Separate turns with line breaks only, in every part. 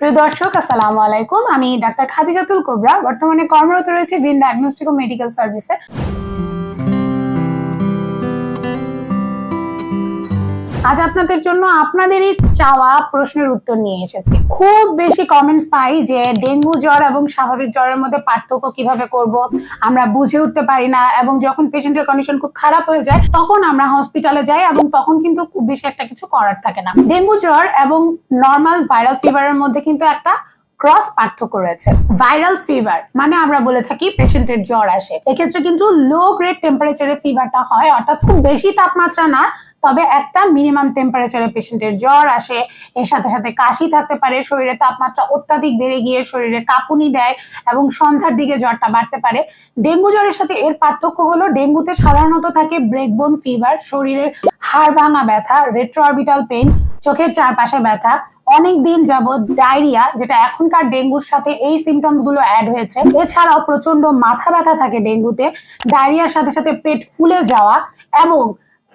প্রিয় দর্শক, আসসালামু আলাইকুম। আমি ডাক্তার খাদিজাতুল কোবরা। বর্তমানে কর্মরত রয়েছে গ্রিন ডায়াগনস্টিক ও মেডিকেল সার্ভিসে। আজ আপনাদের জন্য আপনাদেরই চাওয়া প্রশ্নের উত্তর নিয়ে এসেছি। খুব বেশি কমেন্টস পাই যে ডেঙ্গু জ্বর এবং স্বাভাবিক জ্বরের মধ্যে পার্থক্য কীভাবে করব, আমরা বুঝে উঠতে পারি না এবং যখন পেশেন্টের কন্ডিশন খুব খারাপ হয়ে যায়, তখন আমরা হসপিটালে যাই এবং তখন কিন্তু খুব বেশি একটা কিছু করার থাকে না। ডেঙ্গু জ্বর এবং নর্মাল ভাইরাস ফিভারের মধ্যে কিন্তু একটা ক্রস পার্থক্য রয়েছে। ভাইরাল ফিভার মানে আমরা বলে থাকি পেশেন্টের জ্বর আসে। এক্ষেত্রে কিন্তু লো গ্রেড টেম্পারেচারে ফিভারটা হয়, অর্থাৎ খুব বেশি তাপমাত্রা না, তবে একটা মিনিমাম টেম্পারেচারে পেশেন্টের জ্বর আসে। এর সাথে সাথে কাশি থাকতে পারে, শরীরে তাপমাত্রা অত্যাধিক বেড়ে গিয়ে শরীরে কাঁপুনি দেয় এবং সন্ধ্যার দিকে জ্বরটা বাড়তে পারে। ডেঙ্গু জ্বরের সাথে এর পার্থক্য হলো, ডেঙ্গুতে সাধারণত থাকে ব্রেকবোন ফিভার শরীরের হাড় ভাঙা ব্যথা রেট্রোঅরবিটাল পেইন চোখের চারপাশে ব্যথা অনেক দিন যাবৎ ডায়রিয়া, যেটা এখনকার ডেঙ্গুর সাথে এই সিমটমসগুলো অ্যাড হয়েছে। এছাড়াও প্রচণ্ড মাথা ব্যথা থাকে ডেঙ্গুতে, ডায়রিয়ার সাথে সাথে পেট ফুলে যাওয়া এবং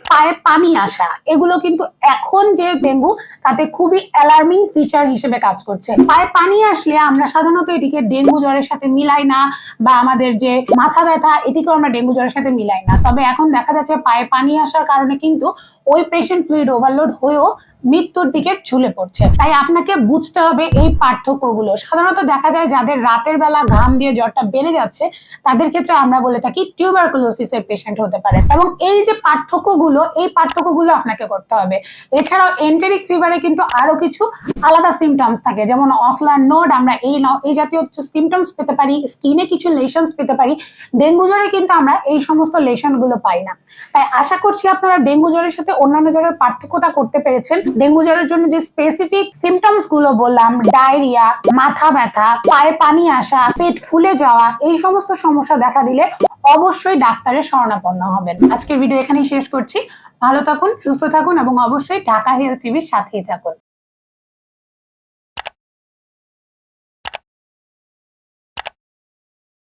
পায়ে পানি আসা, এগুলো কিন্তু এখন যে ডেঙ্গু, তাতে খুবই অ্যালার্মিং ফিচার হিসেবে কাজ করছে। পায়ে পানি আসলে আমরা সাধারণত এটিকে ডেঙ্গু জ্বরের সাথে মিলাই না, বা আমাদের যে মাথা ব্যথা, এটিকেও আমরা ডেঙ্গু জ্বরের সাথে মিলাই না। তবে এখন দেখা যাচ্ছে পায়ে পানি আসার কারণে কিন্তু ওই পেশেন্ট ফ্লুইড ওভারলোড হয়েও মৃত্যুর দিকে ঝুলে পড়ছে। তাই আপনাকে বুঝতে হবে এই পার্থক্যগুলো। সাধারণত দেখা যায় যাদের রাতের বেলা ঘাম দিয়ে জ্বরটা বেড়ে যাচ্ছে, তাদের ক্ষেত্রে আমরা বলে থাকি টিউবারকুলোসিসের পেশেন্ট হতে পারে। এবং এই যে পার্থক্যগুলো, এই পার্থক্যগুলো আপনাকে করতে হবে। এছাড়াও এন্টেরিক ফিভারে কিন্তু আরও কিছু আলাদা সিমটমস থাকে। যেমন অসলার নোড আমরা এই এই জাতীয় সিমটমস পেতে পারি স্কিনে কিছু লেশনস পেতে পারি। ডেঙ্গু জ্বরে কিন্তু আমরা এই সমস্ত লেশনগুলো পাই না। তাই আশা করছি আপনারা ডেঙ্গু জ্বরের সাথে অন্যান্য জ্বরের পার্থক্যটা করতে পেরেছেন। ডেঙ্গু জ্বরের জন্য যে স্পেসিফিক সিমটমসগুলো বললাম ডায়রিয়া মাথা ব্যথা, পায়ে পানি আসা, পেট ফুলে যাওয়া, এই সমস্ত সমস্যা দেখা দিলে অবশ্যই ডাক্তারের শরণাপন্ন হবেন। আজকের ভিডিও এখানেই শেষ করছি। ভালো থাকুন, সুস্থ থাকুন এবং অবশ্যই ঢাকা হেলথ টিভির সাথেই থাকুন।